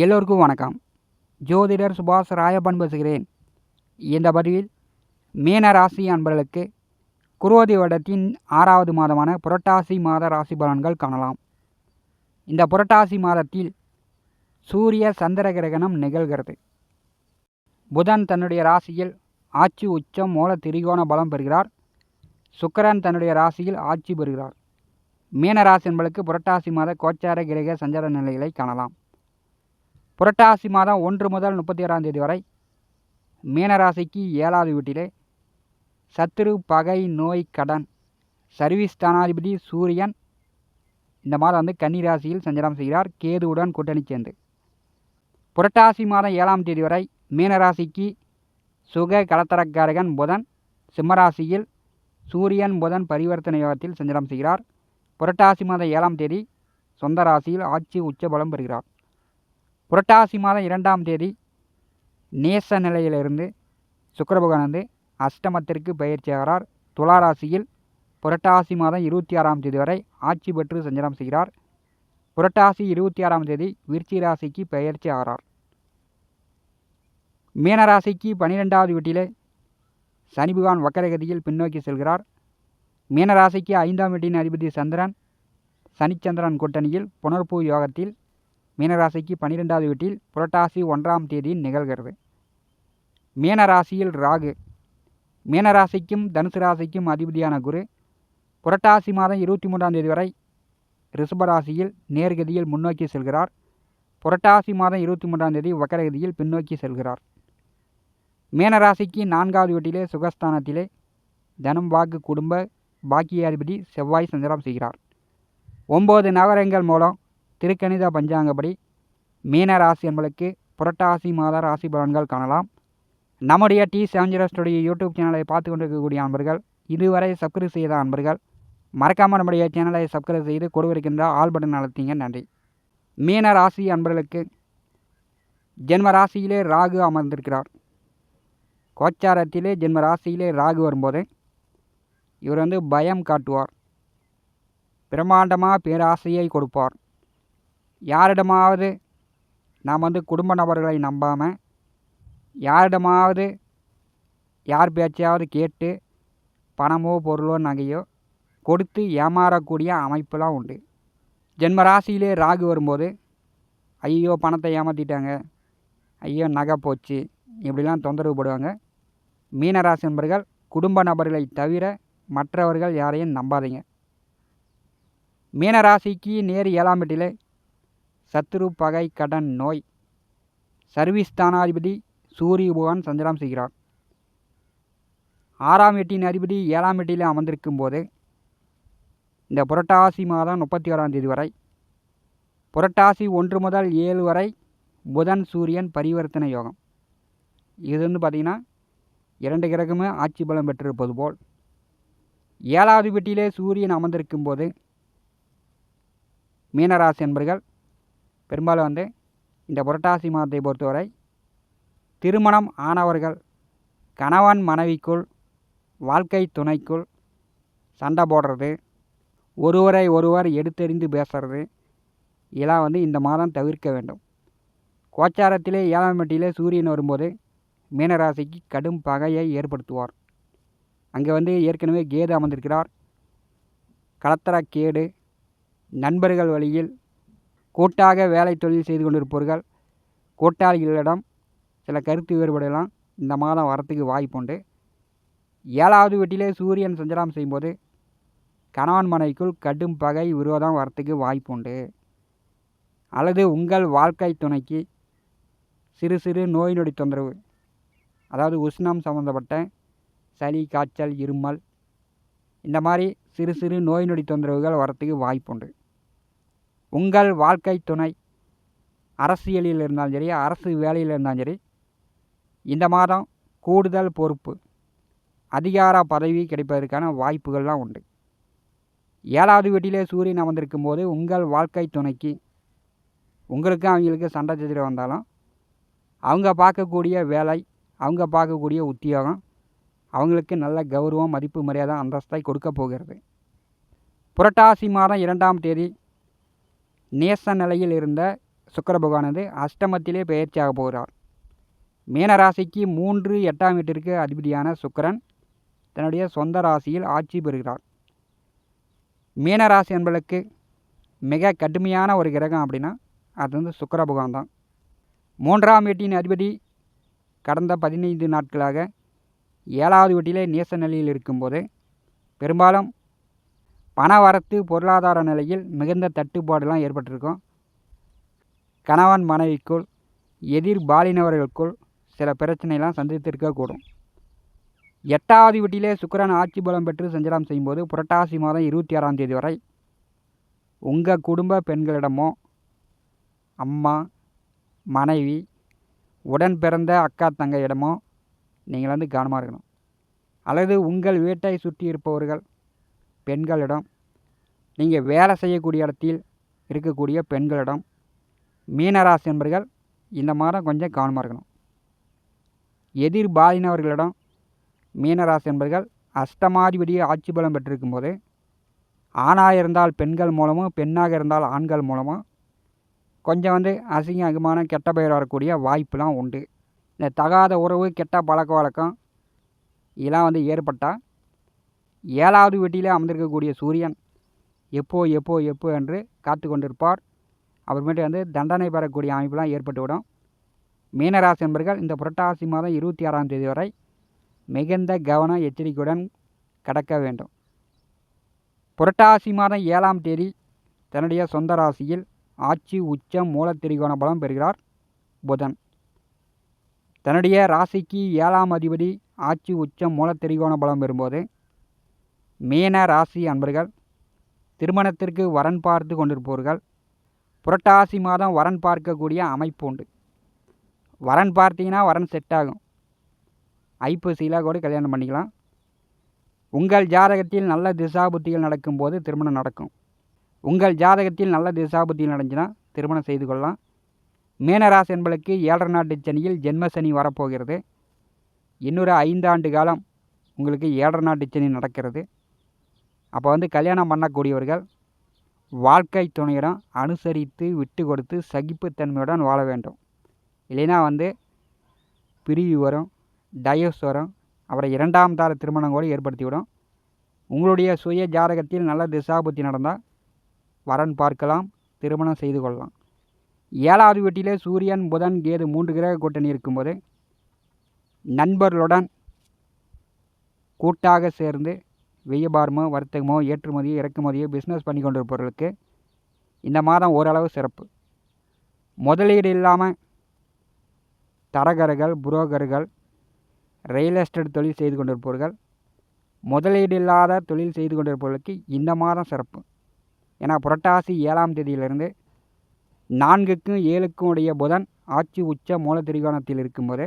எல்லோருக்கும் வணக்கம். ஜோதிடர் சுபாஷ் ராயப்பன் பேசுகிறேன். இந்த பதிவில் மீன ராசி அன்பர்களுக்கு குரோதி வருடத்தின் ஆறாவது மாதமான புரட்டாசி மாத ராசி பலன்கள் காணலாம். இந்த புரட்டாசி மாதத்தில் சூரிய சந்திர கிரகணம் நிகழ்கிறது. புதன் தன்னுடைய ராசியில் ஆட்சி உச்சம் மூல திரிகோண பலம் பெறுகிறார். சுக்கரன் தன்னுடைய ராசியில் ஆட்சி பெறுகிறார். மீனராசி என்பளுக்கு புரட்டாசி மாத கோச்சார கிரக சஞ்சார நிலைகளை காணலாம். புரட்டாசி மாதம் ஒன்று முதல் முப்பத்தி ஆறாம் தேதி வரை மீனராசிக்கு ஏழாவது வீட்டிலே சத்துரு பகை நோய் கடன் சர்வீஸ் ஸ்தானாதிபதி சூரியன் இந்த மாதம் வந்து கன்னி ராசியில் சஞ்சாரம் செய்கிறார். கேதுவுடன் கூட்டணி சேர்ந்து. புரட்டாசி மாதம் ஏழாம் தேதி வரை மீனராசிக்கு சுக கலத்தரக்காரகன் புதன் சிம்மராசியில் சூரியன் புதன் பரிவர்த்தனை யோகத்தில் சஞ்சாரம் செய்கிறார். புரட்டாசி மாதம் ஏழாம் தேதி சொந்த ராசியில் ஆட்சி உச்ச பலம் பெறுகிறார். புரட்டாசி மாதம் இரண்டாம் தேதி நேச நிலையிலிருந்து சுக்கர பகவான் வந்து அஷ்டமத்திற்கு பயிற்சியாகிறார். துளாராசியில் புரட்டாசி மாதம் இருபத்தி ஆறாம் தேதி வரை ஆட்சி பெற்று சஞ்சாரம் செய்கிறார். புரட்டாசி இருபத்தி ஆறாம் தேதி விருச்சி ராசிக்கு பயிற்சி ஆகிறார் மீனராசிக்கு பனிரெண்டாவது வீட்டிலே சனி பகவான் வக்கரகதியில் பின்னோக்கி செல்கிறார். மீனராசிக்கு ஐந்தாம் வீட்டின் அதிபதி சந்திரன் சனிச்சந்திரன் கூட்டணியில் புனர்பூ யோகத்தில் மீனராசிக்கு பன்னிரெண்டாவது வீட்டில் புரட்டாசி ஒன்றாம் தேதி நிகழ்கிறது. மீனராசியில் ராகு. மீனராசிக்கும் தனுசு ராசிக்கும் அதிபதியான குரு புரட்டாசி மாதம் இருபத்தி மூன்றாம் தேதி வரை ரிஷபராசியில் நேர்கதியில் முன்னோக்கி செல்கிறார். புரட்டாசி மாதம் இருபத்தி மூன்றாம் தேதி வக்கரகதியில் பின்னோக்கி செல்கிறார். மீனராசிக்கு நான்காவது வீட்டிலே சுகஸ்தானத்திலே தனம் வாக்கு குடும்ப பாக்கியாதிபதி செவ்வாய் சஞ்சாரம் செய்கிறார். ஒம்பது நகரங்கள் மூலம் திருக்கணித பஞ்சாங்கப்படி மீன ராசி என்பதற்கு புரட்டாசி மாத ராசி பலன்கள் காணலாம். நம்முடைய டி செவன்ஜிரஸ்டுடைய யூடியூப் சேனலை பார்த்து கொண்டிருக்கக்கூடிய அன்பர்கள் இதுவரை சப்ஸ்கிரைப் செய்த அன்பர்கள் மறக்காமல் நம்முடைய சேனலை சப்ஸ்கிரைப் செய்து கொடுவிருக்கின்ற ஆல் பட்டன் அழுத்திங்க. நன்றி. மீன ராசி அன்பர்களுக்கு ஜென்ம ராசியிலே ராகு அமர்ந்திருக்கிறார். கோச்சாரத்திலே ஜென்ம ராசியிலே ராகு வரும்போது இவர் வந்து பயம் காட்டுவார். பிரம்மாண்டமாக பேராசையை கொடுப்பார். யாரிடமாவது நாம் வந்து குடும்ப நபர்களை நம்பாமல் யாரிடமாவது யார் பேச்சையாவது கேட்டு பணமோ பொருளோ நகையோ கொடுத்து ஏமாறக்கூடிய அமைப்பெலாம் உண்டு. ஜென்ம ராசியிலே ராகு வரும்போது ஐயோ பணத்தை ஏமாற்றிட்டாங்க ஐயோ நகை போச்சு இப்படிலாம் தொந்தரவு படுவாங்க. மீனராசி நண்பர்கள் குடும்ப நபர்களை தவிர மற்றவர்கள் யாரையும் நம்பாதீங்க. மீனராசிக்கு நேர் ஏழாம் வீட்டிலே சத்ரு பகை கடன் நோய். சர்வீஸ் ஸ்தானாதிபதி சூரிய பகவான் சஞ்சலம் செய்கிறார். ஆறாம் எட்டின் அதிபதி ஏழாம் எட்டியில் அமர்ந்திருக்கும் போது இந்த புரட்டாசி மாதம் முப்பத்தி ஓராம் தேதி வரை புரட்டாசி ஒன்று முதல் ஏழு வரை புதன் சூரியன் பரிவர்த்தனை யோகம். இது வந்து பார்த்திங்கன்னா இரண்டு கிரகமே ஆட்சி பலம் பெற்றிருப்பது போல். ஏழாவது பெட்டியிலே சூரியன் அமர்ந்திருக்கும் போது மீனராசி என்பர்கள் பெரும்பாலும் வந்து இந்த புரட்டாசி மாதத்தை பொறுத்தவரை திருமணம் ஆனவர்கள் கணவன் மனைவிக்குள் வாழ்க்கை துணைக்குள் சண்டை போடுறது ஒருவரை ஒருவர் எடுத்தெறிந்து பேசுறது இதெல்லாம் வந்து இந்த மாதம் தவிர்க்க வேண்டும். கோச்சாரத்திலே ஏழாம் சூரியன் வரும்போது மீனராசிக்கு கடும் பகையை ஏற்படுத்துவார். அங்கே வந்து ஏற்கனவே கேது அமர்ந்திருக்கிறார். கலத்தர கேடு நண்பர்கள் வழியில் கூட்டாக வேலை தொழில் செய்து கொண்டிருப்பவர்கள் கூட்டாளிகளிடம் சில கருத்து வேறுபாடுகளாம் இந்த மாதம் வரத்துக்கு வாய்ப்புண்டு ஏழாவது வீட்டிலே சூரியன் சஞ்சலம் செய்யும்போது கணவன் மனைவிக்குள் கடும் பகை விரோதம் வரத்துக்கு வாய்ப்புண்டு அல்லது உங்கள் வாழ்க்கை துணைக்கு சிறு சிறு நோய் நொடி தொந்தரவு அதாவது உஷ்ணம் சம்மந்தப்பட்ட சளி காய்ச்சல் இருமல் இந்த மாதிரி சிறு சிறு நோய் நொடி தொந்தரவுகள் வரத்துக்கு வாய்ப்புண்டு உங்கள் வாழ்க்கை துணை. அரசியலில் இருந்தாலும் சரி அரசு வேலையில் இருந்தாலும் சரி இந்த மாதம் கூடுதல் பொறுப்பு அதிகார பதவி கிடைப்பதற்கான வாய்ப்புகள்லாம் உண்டு. ஏழாவது வீட்டிலே சூரியன் அமர்ந்திருக்கும் போது உங்கள் வாழ்க்கை துணைக்கு உங்களுக்கு அவங்களுக்கு சண்டை சச்சரவு வந்தாலும் அவங்க பார்க்கக்கூடிய வேலை அவங்க பார்க்கக்கூடிய உத்தியோகம் அவங்களுக்கு நல்ல கௌரவம் மதிப்பு மரியாதை அந்தஸ்தை கொடுக்க போகிறது. புரட்டாசி மாதம் இரண்டாம் தேதி நேச நிலையில் இருந்த சுக்கர பகவானது அஷ்டமத்திலே பெயர்ச்சியாக போகிறார். மீனராசிக்கு மூன்று எட்டாம் வீட்டிற்கு அதிபதியான சுக்கரன் தன்னுடைய சொந்த ராசியில் ஆட்சி பெறுகிறார். மீனராசி என்பதற்கு மிக கடுமையான ஒரு கிரகம் அப்படின்னா அது வந்து சுக்கர பகவான் தான். மூன்றாம் வீட்டின் அதிபதி கடந்த பதினைந்து நாட்களாக ஏழாவது வீட்டிலே நேச நிலையில் இருக்கும்போது பெரும்பாலும் பண வரத்து பொருளாதார நிலையில் மிகுந்த தட்டுப்பாடுலாம் ஏற்பட்டிருக்கும். கணவன் மனைவிக்குள் எதிர் பாலினவர்களுக்குள் சில பிரச்சனைலாம் சந்தித்திருக்கக்கூடும். எட்டாவது வீட்டிலே சுக்கரன் ஆட்சி பலம் பெற்று சஞ்சலம் செய்யும்போது புரட்டாசி மாதம் இருபத்தி ஆறாம் தேதி வரை உங்கள் குடும்ப பெண்களிடமோ அம்மா மனைவி உடன் பிறந்த அக்கா தங்கையிடமோ நீங்கள் வந்து கவனமாக இருக்கணும். அல்லது உங்கள் வீட்டை சுற்றி இருப்பவர்கள் பெண்களிடம் நீங்கள் வேலை செய்யக்கூடிய இடத்தில் இருக்கக்கூடிய பெண்களிடம் மீனராசி நண்பர்கள் இந்த மாதம் கொஞ்சம் கவனமாக இருக்கணும். எதிர் பாதினவர்களிடம் மீனராசி நண்பர்கள் அஷ்டமாதிபதி ஆட்சி பலம் பெற்றிருக்கும் போது ஆணாக இருந்தால் பெண்கள் மூலமும் பெண்ணாக இருந்தால் ஆண்கள் மூலமும் கொஞ்சம் வந்து அசிங்க அகமான கெட்ட பெயர் வரக்கூடிய வாய்ப்புலாம் உண்டு. இந்த தகாத உறவு கெட்ட பழக்க வழக்கம் இதெல்லாம் வந்து ஏற்பட்டால் ஏழாவது வீட்டிலே அமர்ந்திருக்கக்கூடிய சூரியன் எப்போ எப்போ எப்போ என்று காத்து கொண்டிருப்பார் அப்புறமேட்டு வந்து தண்டனை பெறக்கூடிய அமைப்புலாம் ஏற்பட்டுவிடும். மீனராசி என்பர்கள் இந்த புரட்டாசி மாதம் இருபத்தி ஆறாம் தேதி வரை மிகுந்த கவன எச்சரிக்கையுடன் கடக்க வேண்டும். புரட்டாசி மாதம் ஏழாம் தேதி தன்னுடைய சொந்த ராசியில் ஆட்சி உச்சம் மூலத்திரிகோண பலம் பெறுகிறார் புதன். தன்னுடைய ராசிக்கு ஏழாம் அதிபதி ஆட்சி உச்சம் மூலத்திரிகோண பலம் பெறும்போது மீன ராசி அன்பர்கள் திருமணத்திற்கு வரன் பார்த்து கொண்டிருப்பவர்கள் புரட்டாசி மாதம் வரன் பார்க்கக்கூடிய அமைப்பு உண்டு. வரன் பார்த்தீங்கன்னா வரன் செட் ஆகும். ஐப்பசியில் கூட கல்யாணம் பண்ணிக்கலாம். உங்கள் ஜாதகத்தில் நல்ல திசாபுத்திகள் நடக்கும்போது திருமணம் நடக்கும். உங்கள் ஜாதகத்தில் நல்ல திசாபுத்திகள் நடந்துச்சுன்னா திருமணம் செய்து கொள்ளலாம். மீனராசி என்பளுக்கு ஏழரை நாட்டு சனியில் ஜென்ம சனி வரப்போகிறது. இன்னொரு ஐந்தாண்டு காலம் உங்களுக்கு ஏழரை நாட்டு சனி நடக்கிறது. அப்போ வந்து கல்யாணம் பண்ணக்கூடியவர்கள் வாழ்க்கை துணையிடம் அனுசரித்து விட்டு கொடுத்து சகிப்புத்தன்மையுடன் வாழ வேண்டும். இல்லைன்னா வந்து பிரிவு வரும் டயோஸ் வரும் அப்புறம் இரண்டாம் தார திருமணம் கூட ஏற்படுத்திவிடும். உங்களுடைய சுய ஜாதகத்தில் நல்ல திசாபுத்தி நடந்தால் வரன் பார்க்கலாம் திருமணம் செய்து கொள்ளலாம். ஏழாவது வீட்டிலே சூரியன் புதன் கேது மூன்று கிரக கூட்டணி இருக்கும்போது நண்பர்களுடன் கூட்டாக சேர்ந்து வியாபாரமோ வர்த்தகமோ ஏற்றுமதியோ இறக்குமதியோ பிஸ்னஸ் பண்ணி கொண்டிருப்பவர்களுக்கு இந்த மாதம் ஓரளவு சிறப்பு. முதலீடு இல்லாமல் தரகர்கள் புரோகர்கள் ரியல் எஸ்டேட் தொழில் செய்து கொண்டிருப்பவர்கள் முதலீடு இல்லாத தொழில் செய்து கொண்டிருப்பவர்களுக்கு இந்த மாதம் சிறப்பு. ஏன்னா புரட்டாசி ஏழாம் தேதியிலிருந்து நான்குக்கும் ஏழுக்கும் உடைய புதன் ஆட்சி உச்ச மூல திரிகோணத்தில் இருக்கும்போது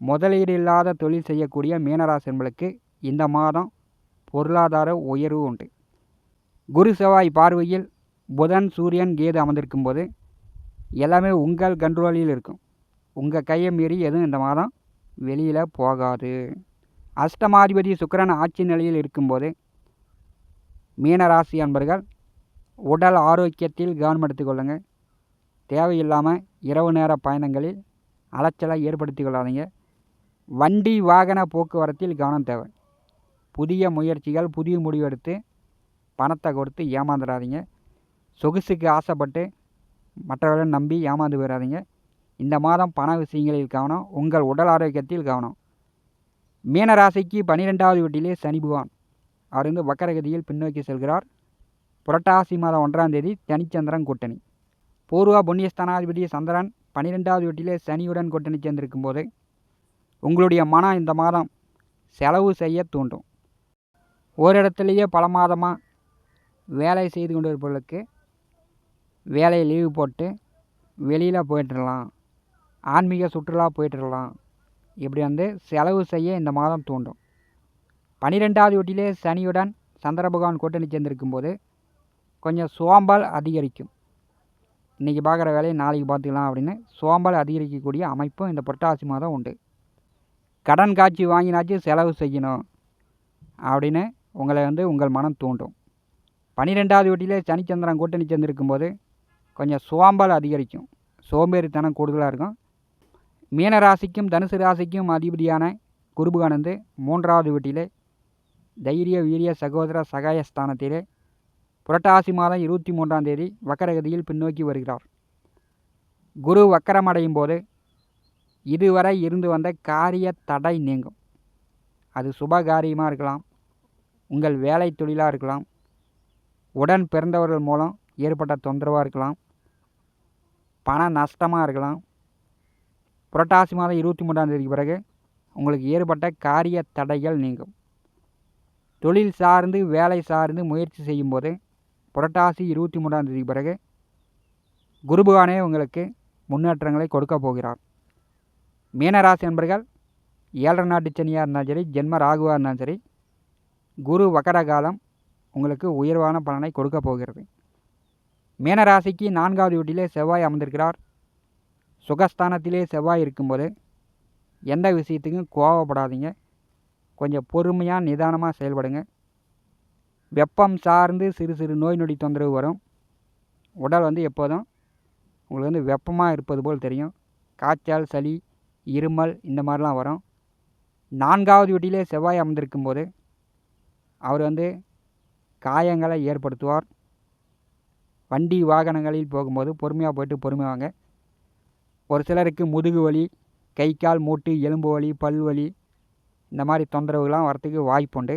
முதலீடு இல்லாத தொழில் செய்யக்கூடிய மீனராசி என்பளுக்கு இந்த மாதம் பொருளாதார உயர்வு உண்டு. குரு செவ்வாய் பார்வையில் புதன் சூரியன் கேது அமர்ந்திருக்கும் போது எல்லாமே உங்கள் கண்ட்ரோலில் இருக்கும். உங்கள் கையை மீறி எதுவும் இந்த மாதம் வெளியில் போகாது. அஷ்டமாதிபதி சுக்கரன் ஆட்சி நிலையில் இருக்கும்போது மீனராசி அன்பர்கள் உடல் ஆரோக்கியத்தில் கவனம் எடுத்துக்கொள்ளுங்கள் தேவையில்லாமல் இரவு நேர பயணங்களில் அலைச்சலை ஏற்படுத்தி கொள்ளாதீங்க. வண்டி வாகன போக்குவரத்தில் கவனம் தேவை. புதிய முயற்சிகள் புதிய முடிவெடுத்து பணத்தை கொடுத்து ஏமாந்துடாதீங்க சொகுசுக்கு ஆசைப்பட்டு மற்றவர்களை நம்பி ஏமாந்து போயிடாதீங்க இந்த மாதம் பண விஷயங்களில் கவனம் உங்கள் உடல் ஆரோக்கியத்தில் கவனம். மீனராசிக்கு பன்னிரெண்டாவது வீட்டிலே சனி பகவான். அவர் வந்து வக்கரகதியில் பின்னோக்கி செல்கிறார். புரட்டாசி மாதம் ஒன்றாம் தேதி தனிச்சந்திரன் கூட்டணி. பூர்வா புண்ணியஸ்தானாதிபதி சந்திரன் பன்னிரெண்டாவது வீட்டிலே சனியுடன் கூட்டணி சேர்ந்திருக்கும் போது உங்களுடைய மனம் இந்த மாதம் செலவு செய்ய தூண்டும். ஒரு இடத்துலையே பல மாதமாக வேலை செய்து கொண்டு இருப்பவர்களுக்கு வேலையை லீவு போட்டு வெளியில் போயிட்டுருலாம் ஆன்மீக சுற்றுலா போயிட்டுருலாம் இப்படி வந்து செலவு செய்ய இந்த மாதம் தூண்டும். பனிரெண்டாவது வீட்டிலே சனியுடன் சந்திர பகவான் கூட்டணி சேர்ந்திருக்கும் போது கொஞ்சம் சோம்பல் அதிகரிக்கும். இன்றைக்கி பார்க்குற வேலையை நாளைக்கு பார்த்துக்கலாம் அப்படின்னு சோம்பல் அதிகரிக்கக்கூடிய அமைப்பும் இந்த புரட்டாசி மாதம் உண்டு. கடன் காட்சி வாங்கினாச்சும் செலவு செய்யணும் அப்படின்னு உங்களை வந்து உங்கள் மனம் தூண்டும். பன்னிரெண்டாவது வீட்டிலே சனிச்சந்திரன் கூட்டணி சேர்ந்துருக்கும் போது கொஞ்சம் சோம்பல் அதிகரிக்கும். சோம்பேறித்தனம் கூடுதலாக இருக்கும். மீன ராசிக்கும் தனுசு ராசிக்கும் அதிபதியான குருபுகானந்து மூன்றாவது வீட்டிலே தைரிய வீரிய சகோதர சகாய ஸ்தானத்திலே புரட்டாசி மாதம் இருபத்தி மூன்றாம் தேதி வக்கரகதியில் பின்னோக்கி வருகிறார். குரு வக்கரமடையும் போது இதுவரை இருந்து வந்த காரிய தடை நீங்கும். அது சுப காரியமாக இருக்கலாம். உங்கள் வேலை தொழிலாக இருக்கலாம். உடன் பிறந்தவர்கள் மூலம் ஏற்பட்ட தொந்தரவாக இருக்கலாம். பண நஷ்டமாக இருக்கலாம். புரட்டாசி மாதம் இருபத்தி மூன்றாம் தேதிக்கு பிறகு உங்களுக்கு ஏற்பட்ட காரிய தடைகள் நீங்கும். தொழில் சார்ந்து வேலை சார்ந்து முயற்சி செய்யும்போது புரட்டாசி இருபத்தி மூன்றாம் தேதிக்கு பிறகு குருபகானே உங்களுக்கு முன்னேற்றங்களை கொடுக்க போகிறார். மீனராசி என்பர்கள் ஏழரை நாட்டு சனியாக இருந்தாலும் சரி ஜென்ம ராகுவாக இருந்தாலும் சரி குரு வக்கர காலம் உங்களுக்கு உயர்வான பலனை கொடுக்க போகிறது. மீனராசிக்கு நான்காவது வீட்டிலே செவ்வாய் அமர்ந்திருக்கிறார். சுகஸ்தானத்திலே செவ்வாய் இருக்கும்போது எந்த விஷயத்துக்கும் கோவப்படாதீங்க. கொஞ்சம் பொறுமையாக நிதானமாக செயல்படுங்க. வெப்பம் சார்ந்து சிறு சிறு நோய் நொடி தொந்தரவு வரும். உடல் வந்து எப்போதும் உங்களுக்கு வந்து வெப்பமாக இருப்பது போல் தெரியும். காய்ச்சல் சளி இருமல் இந்த மாதிரிலாம் வரும். நான்காவது வீட்டிலே செவ்வாய் அமர்ந்திருக்கும் போது அவர் வந்து காயங்களை ஏற்படுத்துவார். வண்டி வாகனங்களில் போகும்போது பொறுமையாக போயிட்டு பொறுமையாக வாங்க. ஒரு சிலருக்கு முதுகு வலி கை கால் மூட்டு எலும்பு வலி பல் வலி இந்த மாதிரி தொந்தரவுகள்லாம் வரத்துக்கு வாய்ப்புண்டு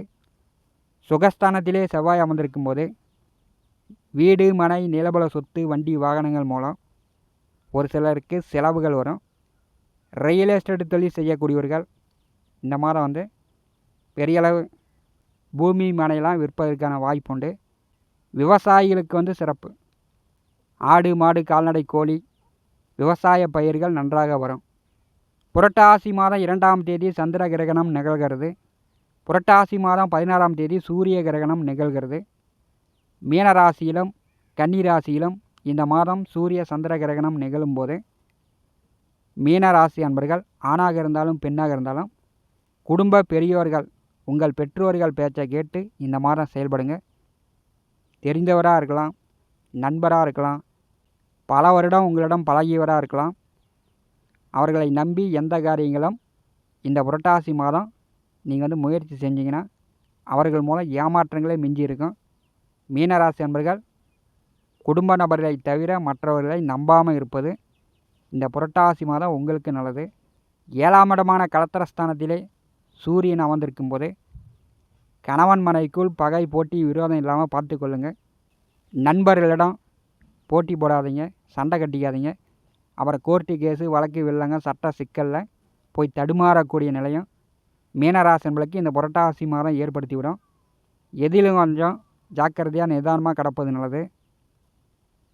சுகஸ்தானத்திலே செவ்வாய் அமர்ந்திருக்கும் போது வீடு மனை நிலபல சொத்து வண்டி வாகனங்கள் மூலம் ஒரு சிலருக்கு செலவுகள் வரும். ரியல் எஸ்டேட் தொழில் செய்யக்கூடியவர்கள் இந்த மாதம் வந்து பெரிய அளவு பூமி மனையெல்லாம் விற்பதற்கான வாய்ப்புண்டு விவசாயிகளுக்கு வந்து சிறப்பு. ஆடு மாடு கால்நடை கோழி விவசாய பயிர்கள் நன்றாக வரும். புரட்டாசி மாதம் இரண்டாம் தேதி சந்திர கிரகணம் நிகழ்கிறது. புரட்டாசி மாதம் பதினாறாம் தேதி சூரிய கிரகணம் நிகழ்கிறது. மீனராசியிலும் கன்னிராசியிலும் இந்த மாதம் சூரிய சந்திர கிரகணம் நிகழும்போது மீனராசி அன்பர்கள் ஆணாக இருந்தாலும் பெண்ணாக இருந்தாலும் குடும்ப பெரியோர்கள் உங்கள் பெற்றோர்கள் பேச்சை கேட்டு இந்த மாதம் செயல்படுங்க. தெரிந்தவராக இருக்கலாம் நண்பராக இருக்கலாம் பல வருடம் உங்களிடம் பழகியவராக இருக்கலாம். அவர்களை நம்பி எந்த காரியங்களும் இந்த புரட்டாசி மாதம் நீங்கள் வந்து முயற்சி செஞ்சீங்கன்னா அவர்கள் மூலம் ஏமாற்றங்களே மிஞ்சி இருக்கும். மீனராசி என்பர்கள் குடும்ப நபர்களை தவிர மற்றவர்களை நம்பாமல் இருப்பது இந்த புரட்டாசி மாதம் உங்களுக்கு நல்லது. ஏழாம் இடமான கலத்திரஸ்தானத்திலே சூரியன் அமர்ந்திருக்கும் போது கணவன் மனைக்குள் பகை போட்டி விரோதம் இல்லாமல் பார்த்து கொள்ளுங்கள் நண்பர்களிடம் போட்டி போடாதீங்க சண்டை கட்டிக்காதீங்க. அப்புறம் கோர்ட்டு கேஸு வழக்கு வில்லங்க சட்ட சிக்கலில் போய் தடுமாறக்கூடிய நிலையம் மீனராசன்களுக்கு இந்த புரட்டாசி மாதம் ஏற்படுத்திவிடும். எதிலும் கொஞ்சம் ஜாக்கிரதையாக நிதானமாக கிடப்பது நல்லது.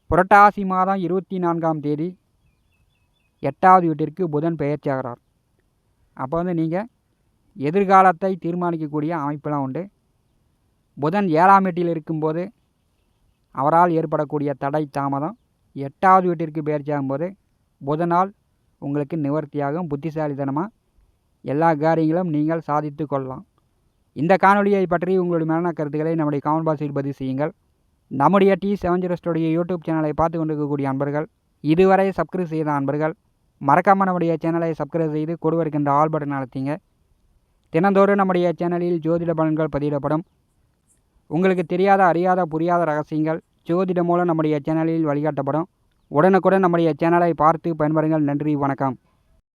புரட்டாசி மாதம் இருபத்தி நான்காம் தேதி எட்டாவது வீட்டிற்கு புதன் பெயர்ச்சி ஆகிறார் அப்போ வந்து நீங்கள் எதிர்காலத்தை தீர்மானிக்கக்கூடிய அமைப்பெலாம் உண்டு. புதன் ஏழாம் வீட்டில் இருக்கும்போது அவரால் ஏற்படக்கூடிய தடை தாமதம் எட்டாவது வீட்டிற்கு பயிற்சி புதனால் உங்களுக்கு நிவர்த்தியாகும் புத்திசாலித்தனமாக எல்லா காரியங்களும் நீங்கள் சாதித்து கொள்ளலாம். இந்த காணொலியை பற்றி உங்களுடைய மரண கருத்துக்களை நம்முடைய கமெண்ட் பாக்ஸில் பதிவு செய்யுங்கள். நம்முடைய டி செவன் ஜீரோ யூடியூப் சேனலை பார்த்து கொண்டிருக்கக்கூடிய அன்பர்கள் இதுவரை சப்ஸ்கிரைப் செய்த அன்பர்கள் மறக்காமல் நம்முடைய சேனலை சப்ஸ்கிரைப் செய்து கொடுவருக்கின்ற ஆல் பட்டன் நடத்திங்க தினந்தோறும் நம்முடைய சேனலில் ஜோதிட பலன்கள் பதிவிடப்படும். உங்களுக்கு தெரியாத அறியாத புரியாத ரகசியங்கள் ஜோதிடம் மூலம் நம்முடைய சேனலில் வழிகாட்டப்படும். உடனுக்குடன் நம்முடைய சேனலை பார்த்து பயன்பெறுங்கள் நன்றி வணக்கம்.